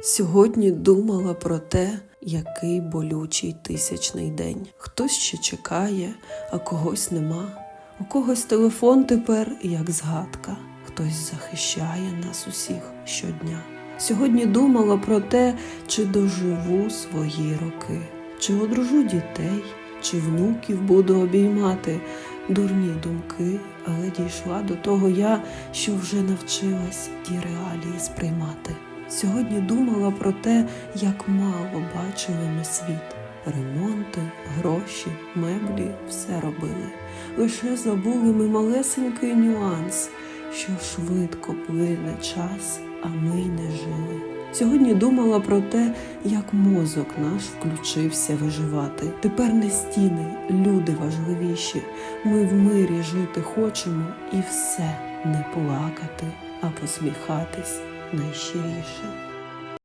Сьогодні думала про те, який болючий тисячний день. Хтось ще чекає, а когось нема. У когось телефон тепер як згадка, хтось захищає нас усіх щодня. Сьогодні думала про те, чи доживу свої роки, чи одружу дітей, чи внуків буду обіймати. Дурні думки, але дійшла до того я, що вже навчилась ті реалії сприймати. Сьогодні думала про те, як мало бачили ми світ. Ремонти, гроші, меблі все робили. Лише забули ми малесенький нюанс, що швидко плине час, а ми й не жили. Сьогодні думала про те, як мозок наш включився виживати. Тепер не стіни, люди важливіші. Ми в мирі жити хочемо і все не плакати, а посміхатись 能歇一生。